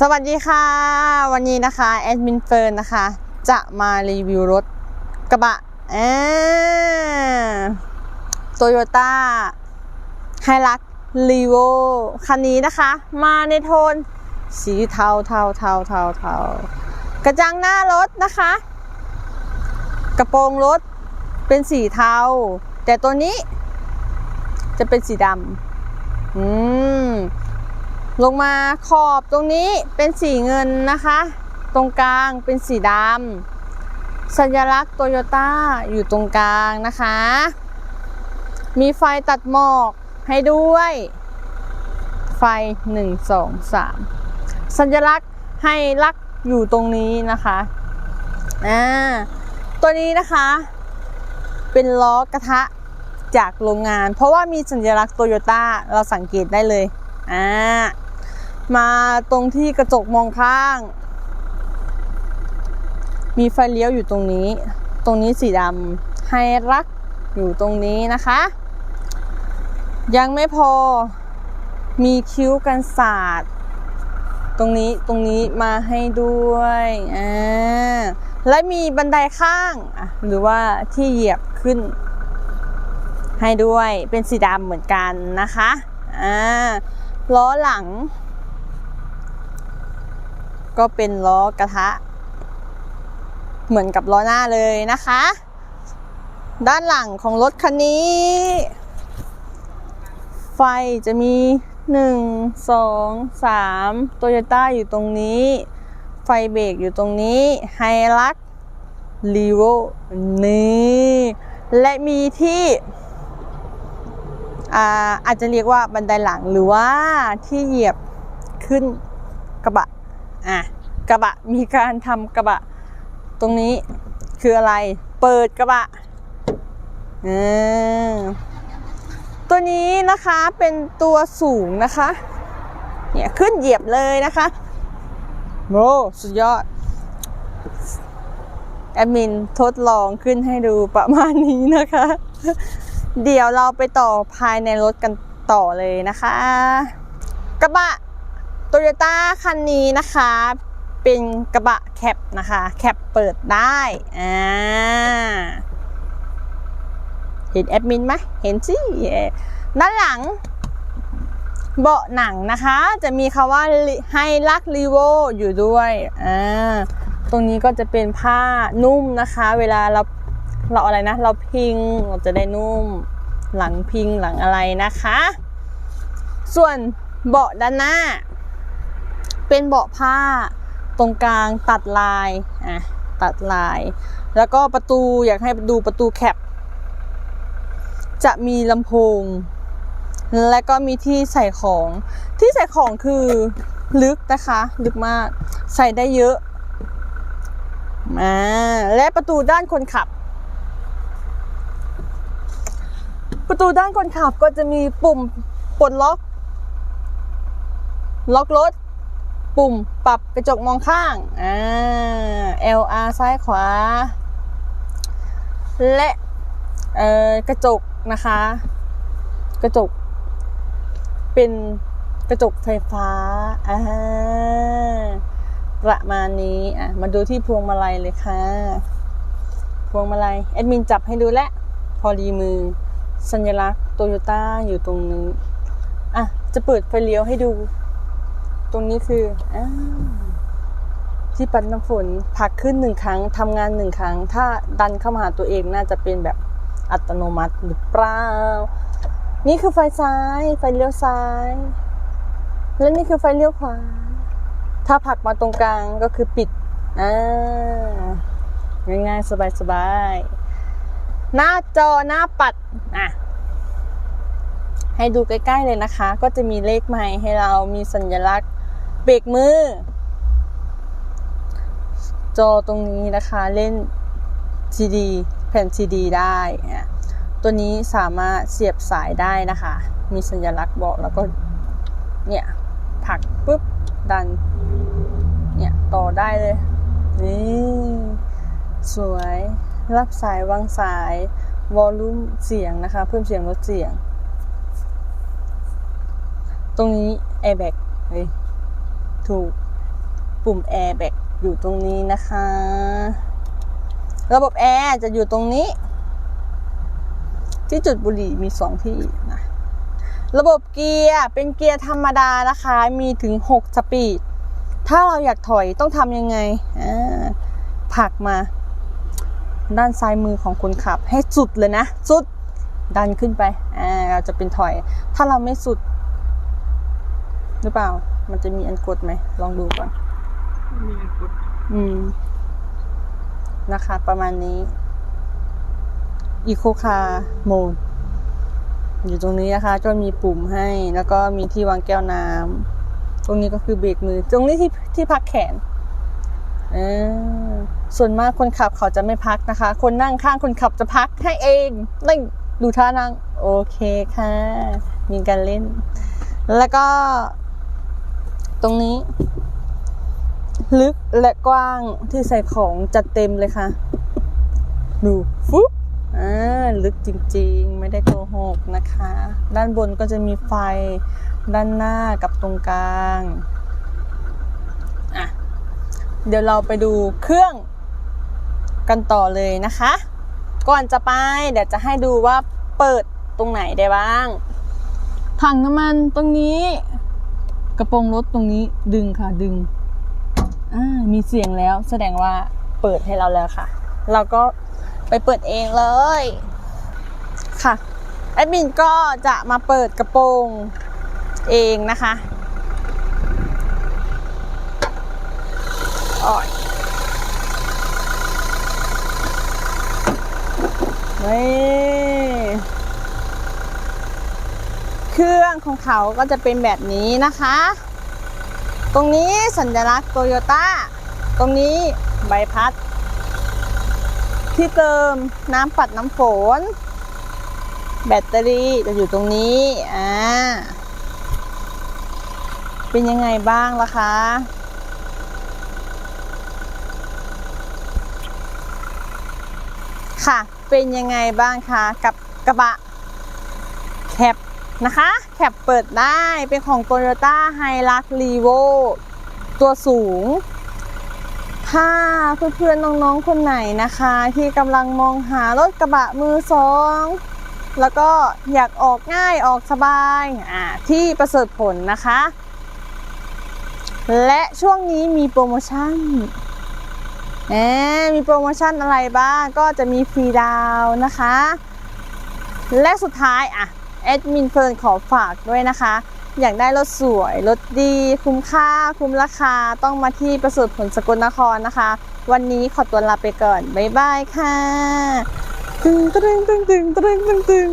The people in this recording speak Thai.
สวัสดีค่ะ วันนี้นะคะแอดมินเฟิร์นนะคะ จะมารีวิวรถกระบะโตโยต้าไฮรักรีโวคันนี้นะคะ มาในโทนสีเทาเทาเทาเทาเทากระจังหน้ารถนะคะ กระโปรงรถเป็นสีเทา แต่ตัวนี้จะเป็นสีดำอืม ลงมาขอบตรงนี้เป็นสีเงินนะคะ ตรงกลางเป็นสีดำสัญลักษณ์โตโยต้าอยู่ตรงกลางนะคะ มีไฟตัดหมอกให้ด้วย ไฟ 1 2 3 สัญลักษณ์ให้ลักอยู่ตรงนี้นะคะอ่าตัวนี้นะคะ เป็นล้อกระทะจากโรงงาน เพราะว่ามีสัญลักษณ์โตโยต้าเราสังเกตได้เลยอ่า มาตรงที่กระจกมองข้าง มีไฟเลี้ยวอยู่ตรงนี้ ตรงนี้สีดำไฮรักอยู่ตรงนี้นะคะ ยังไม่พอมีคิ้วกันศาสตร์ตรงนี้ตรงนี้มาให้ด้วยอ่าและมีบันไดข้างอะหรือว่าที่เหยียบขึ้น ให้ด้วยเป็นสีดำเหมือนกันนะคะอ่าล้อหลัง ก็เป็นล้อกระทะ เหมือนกับล้อหน้าเลยนะคะ ด้านหลังของรถคันนี้ ไฟจะมี 1 2 3โตโยต้าอยู่ตรงนี้ ไฟเบรกอยู่ตรงนี้ไฮลักลีโวนี่และมีที่อาอาจจะเรียกว่าบันไดหลังหรือว่าที่เหยียบขึ้นกระบะ อะกระบะมีการทำกระบะ ตรงนี้คืออะไร เปิดกระบะอตัวนี้นะคะเป็นตัวสูงนะคะ เนี่ยขึ้นเหยียบเลยนะคะโอ้สุดยอดแอดมินทดลองขึ้นให้ดูประมาณนี้นะคะ เดี๋ยวเราไปต่อภายในรถกันต่อเลยนะคะ กระบะ โตโยต้าคันนี้นะคะ เป็นกระบะแคปนะคะ แคปเปิดได้อ่าเห็นแอดมินไหมเห็นสิด้านหลัง เบาะหนังนะคะ จะมีคำว่าให้ลักรีโวอยู่ด้วยอ่าตรงนี้ก็จะเป็นผ้านุ่มนะคะ เวลาเราเราอะไรนะ เราพิงเราจะได้นุ่ม หลังพิงหลังอะไรนะคะ ส่วนเบาะด้านหน้า เป็นเบาะผ้าตรงกลางตัดลายอะตัดลาย แล้วก็ประตูอยากให้ดูประตูแคปจะมีลำโพง และก็มีที่ใส่ของที่ใส่ของคือลึกนะคะ ลึกมากใส่ได้เยอะมาและประตูด้านคนขับ ประตูด้านคนขับก็จะมีปุ่มปลดล็อก ล็อกรถ ปุ่มปรับกระจกมองข้างอ่า LR ซ้ายขวา และเอ่อกระจกนะคะ กระจก เป็นกระจกไฟฟ้าอ่าประมาณนี้อะมาดูที่พวงมาลัยเลยค่ะ พวงมาลัยแอดมินจับให้ดูและ พอดีมือ สัญลักษณ์โตโยต้าอยู่ตรงนี้อะจะเปิดไฟเลี้ยวให้ดู ตรงนี้คืออที่ปัดน้ำฝนพักขึ้นหนึ่งครั้งทำงานหนึ่งครั้ง ถ้าดันเข้ามาหาตัวเองน่าจะเป็นแบบอัตโนมัติหรือเปล่า นี่คือไฟซ้าย ไฟเลี้ยวซ้าย และนี่คือไฟเลี้ยวขวา ถ้าผลักมาตรงกลางก็คือปิดอ่าง่ายๆสบายๆ หน้าจอหน้าปัดอะให้ดูใกล้ ๆ เลยนะคะ ก็จะมีเลขใหม่ให้เรามีสัญลักษณ์ เบรกมือ จอตรงนี้นะคะเล่น CD แผ่น CD ได้ตัวนี้สามารถเสียบสายได้นะคะ มีสัญลักษณ์บอกแล้วก็เนี่ยผักปุ๊บดัน เนี่ยต่อได้เลย นี่สวย รับสายวางสายวอลลุ่มเสียงนะคะ เพิ่มเสียงลดเสียง ตรงนี้ airbag เฮ้ย ถูกปุ่มแอร์แบกอยู่ตรงนี้นะคะ ระบบแอร์จะอยู่ตรงนี้ ที่จุดบุหรี่มีสองที่นะระบบเกียร์เป็นเกียร์ธรรมดานะคะ มีถึง 6 สปีด ถ้าเราอยากถอยต้องทำยังไงอ่าผลักมา ด้านซ้ายมือของคนขับ ให้สุดเลยนะ สุดดันขึ้นไป อ่าเราจะเป็นถอย ถ้าเราไม่สุด หรือเปล่า มันจะมีอันกดไหม ลองดูก่อน มีอันกด อืม นะคะ ประมาณนี้ Eco Car Mode อยู่ตรงนี้นะคะ ก็มีปุ่มให้ แล้วก็มีที่วางแก้วน้ำตรงนี้ก็คือเบรกมือ ตรงนี้ที่ที่พักแขนเออส่วนมากคนขับเขาจะไม่พักนะคะ คนนั่งข้างคนขับจะพักให้เองนั่งดูท่านั่ง โอเคค่ะ มีการเล่น แล้วก็ ตรงนี้ ลึกและกว้างที่ใส่ของจัดเต็มเลยค่ะ ดูฟุ๊บอ่าลึกจริงๆ ไม่ได้โกหกนะคะ ด้านบนก็จะมีไฟด้านหน้ากับตรงกลางอะเดี๋ยวเราไปดูเครื่องกันต่อเลยนะคะ ก่อนจะไปเดี๋ยวจะให้ดูว่าเปิดตรงไหนได้บ้าง ถังน้ำมันตรงนี้ กระโปรงรถตรงนี้ดึงค่ะดึงอ่ามีเสียงแล้วแสดงว่าเปิดให้เราแล้วค่ะ เราก็ไปเปิดเองเลยค่ะแอดมินก็จะมาเปิดกระโปรงเองนะคะอ่อยนี่ เครื่องของเขาก็จะเป็นแบบนี้นะคะ ตรงนี้สัญลักษณ์โตโยต้า ตรงนี้ใบพัด ที่เติมน้ำปัดน้ำฝน แบตเตอรี่จะอยู่ตรงนี้ อ่า เป็นยังไงบ้างล่ะคะค่ะ เป็นยังไงบ้างคะ กับกระบะแคป นะคะแคปเปิดได้เป็นของ Toyota h i l u x r e v o ตัวสูง ถ้าเพื่อนๆน้องๆคนไหนนะคะ ที่กำลังมองหารถกระบะมือสองแล้วก็อยากออกง่ายออกสบายที่ประเสริฐผลนะคะ และช่วงนี้มีโปรโมชั่นมีโปรโมชั่นอะไรบ้างก็จะมีฟรีดาวนะคะ และสุดท้ายอะ แอดมินเฟิร์นขอฝากด้วยนะคะ อยากได้รถสวยรถดี คุ้มค่า คุ้มราคาต้องมาที่ประเสริฐผลสกลนครนะคะ วันนี้ขอตัวลาไปก่อน บ๊ายบายค่ะ ตึงตึงตึงตึงตึงตึงตึง